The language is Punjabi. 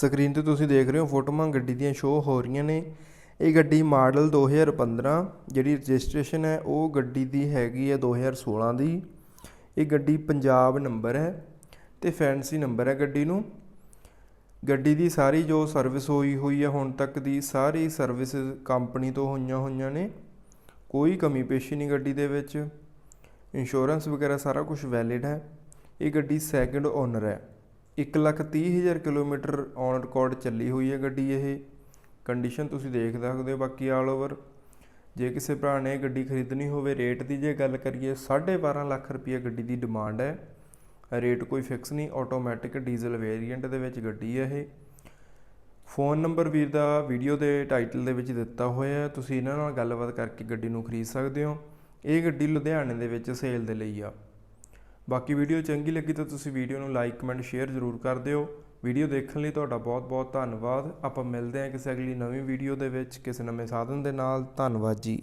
ਸਕਰੀਨ ਤੇ ਤੁਸੀਂ ਦੇਖ ਰਹੇ ਹੋ ਫੋਟੋਆਂ, ਗੱਡੀ ਦੀਆਂ ਸ਼ੋਅ ਹੋ ਰਹੀਆਂ ਨੇ। ਇਹ ਗੱਡੀ ਮਾਡਲ 2015 ਜਿਹੜੀ ਰਜਿਸਟ੍ਰੇਸ਼ਨ ਹੈ, ਉਹ ਗੱਡੀ ਦੀ ਹੈਗੀ ਹੈ 2016 ਦੀ। ਇਹ ਗੱਡੀ ਪੰਜਾਬ ਨੰਬਰ ਹੈ ਤੇ ਫੈਂਸੀ ਨੰਬਰ ਹੈ ਗੱਡੀ ਨੂੰ। ਗੱਡੀ ਦੀ ਸਾਰੀ ਜੋ ਸਰਵਿਸ ਹੋਈ ਹੋਈ ਹੈ, ਹੁਣ ਤੱਕ ਦੀ ਸਾਰੀ ਸਰਵਿਸ ਕੰਪਨੀ ਤੋਂ ਹੋਈਆਂ ਹੋਈਆਂ ਨੇ। ਕੋਈ ਕਮੀ ਪੇਸ਼ੀ ਨਹੀਂ ਗੱਡੀ ਦੇ ਵਿੱਚ। ਇੰਸ਼ੋਰੈਂਸ ਵਗੈਰਾ ਸਾਰਾ ਕੁਝ ਵੈਲਿਡ ਹੈ। ਇਹ ਗੱਡੀ ਸੈਕਿੰਡ ਓਨਰ ਹੈ। ਇੱਕ ਲੱਖ ਤੀਹ ਹਜ਼ਾਰ ਕਿਲੋਮੀਟਰ ਔਨ ਰਿਕਾਰਡ ਚੱਲੀ ਹੋਈ ਹੈ ਗੱਡੀ ਇਹ। ਕੰਡੀਸ਼ਨ ਤੁਸੀਂ ਦੇਖ ਸਕਦੇ ਹੋ ਬਾਕੀ ਆਲ ਓਵਰ ਜੇ ਕਿਸੇ ਭਰਾ ਨੇ ਗੱਡੀ ਖਰੀਦਣੀ ਹੋਵੇ ਰੇਟ ਦੀ ਜੇ ਗੱਲ ਕਰੀਏ 12.5 ਲੱਖ ਰੁਪਏ ਗੱਡੀ ਦੀ ਡਿਮਾਂਡ ਹੈ। ਰੇਟ ਕੋਈ ਫਿਕਸ ਨਹੀਂ ਆਟੋਮੈਟਿਕ ਡੀਜ਼ਲ ਵੇਰੀਐਂਟ ਦੇ ਵਿੱਚ ਗੱਡੀ ਹੈ ਇਹ। ਫੋਨ ਨੰਬਰ ਵੀਰ ਦਾ ਵੀਡੀਓ ਦੇ ਟਾਈਟਲ ਦੇ ਵਿੱਚ ਦਿੱਤਾ ਹੋਇਆ ਹੈ। ਤੁਸੀਂ ਇਹਨਾਂ ਨਾਲ ਗੱਲਬਾਤ ਕਰਕੇ ਗੱਡੀ ਨੂੰ ਖਰੀਦ ਸਕਦੇ ਹੋ। ਇਹ ਗੱਡੀ ਲੁਧਿਆਣੇ ਦੇ ਵਿੱਚ ਸੇਲ ਦੇ ਲਈ ਆ। ਬਾਕੀ ਵੀਡੀਓ ਚੰਗੀ ਲੱਗੀ ਤਾਂ ਤੁਸੀਂ ਵੀਡੀਓ ਨੂੰ ਲਾਈਕ ਕਮੈਂਟ ਸ਼ੇਅਰ ਜ਼ਰੂਰ ਕਰ ਦਿਓ। ਵੀਡੀਓ ਦੇਖਣ ਲਈ ਤੁਹਾਡਾ ਬਹੁਤ-ਬਹੁਤ ਧੰਨਵਾਦ। ਆਪਾਂ ਮਿਲਦੇ ਹਾਂ ਕਿਸੇ ਅਗਲੀ ਨਵੀਂ ਵੀਡੀਓ ਦੇ ਵਿੱਚ ਕਿਸੇ ਨਵੇਂ ਸਾਧਨ ਦੇ ਨਾਲ। ਧੰਨਵਾਦ ਜੀ।